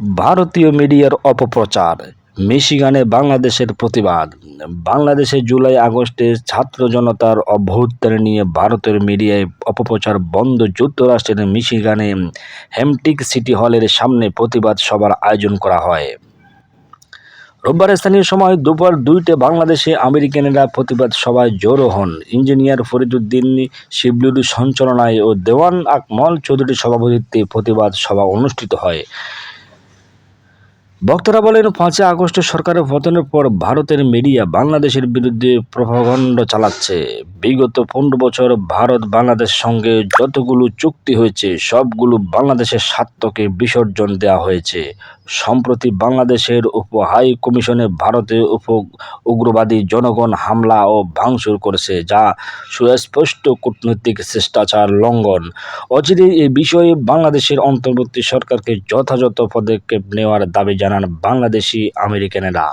ভারতীয় মিডিয়ার অপপ্রচার, মিশিগানে বাংলাদেশের প্রতিবাদ। বাংলাদেশে জুলাই আগস্টে ছাত্র জনতার অভ্যুত্থান নিয়ে ভারতের মিডিয়ায় অপপ্রচার বন্ধ যুক্তরাষ্ট্রের মিশিগানে হ্যামটিক সিটি হলের সামনে প্রতিবাদ সভার আয়োজন করা হয়। রোববার স্থানীয় সময় দুপুর দুইটে বাংলাদেশে আমেরিকানরা প্রতিবাদ সভায় জড়ো হন। ইঞ্জিনিয়ার ফরিদুদ্দিন শিবলুর সঞ্চালনায় ও দেওয়ান আকমল চৌধুরীর সভাপতিত্বে প্রতিবাদ সভা অনুষ্ঠিত হয়। বক্তারা বলেন, পাঁচই আগস্ট সরকারের পতনের পর ভারতের মিডিয়া বাংলাদেশের বিরুদ্ধে প্রভাগণ্ড চালাচ্ছে। বিগত পনেরো বছর ভারত বাংলাদেশের সঙ্গে যতগুলো চুক্তি হয়েছে, সবগুলো বাংলাদেশের স্বার্থকে বিসর্জন দেওয়া হয়েছে। সম্প্রতি বাংলাদেশের উপ হাই কমিশনে ভারতে উপ উগ্রবাদী জনগণ হামলা ও ভাঙচুর করেছে, যা সুস্পষ্ট কূটনৈতিক শিষ্টাচার লঙ্ঘন। অচিরে এ বিষয়ে বাংলাদেশের অন্তর্বর্তী সরকারকে যথাযথ পদক্ষেপ নেওয়ার দাবি জানান বাংলাদেশি আমেরিকানেরা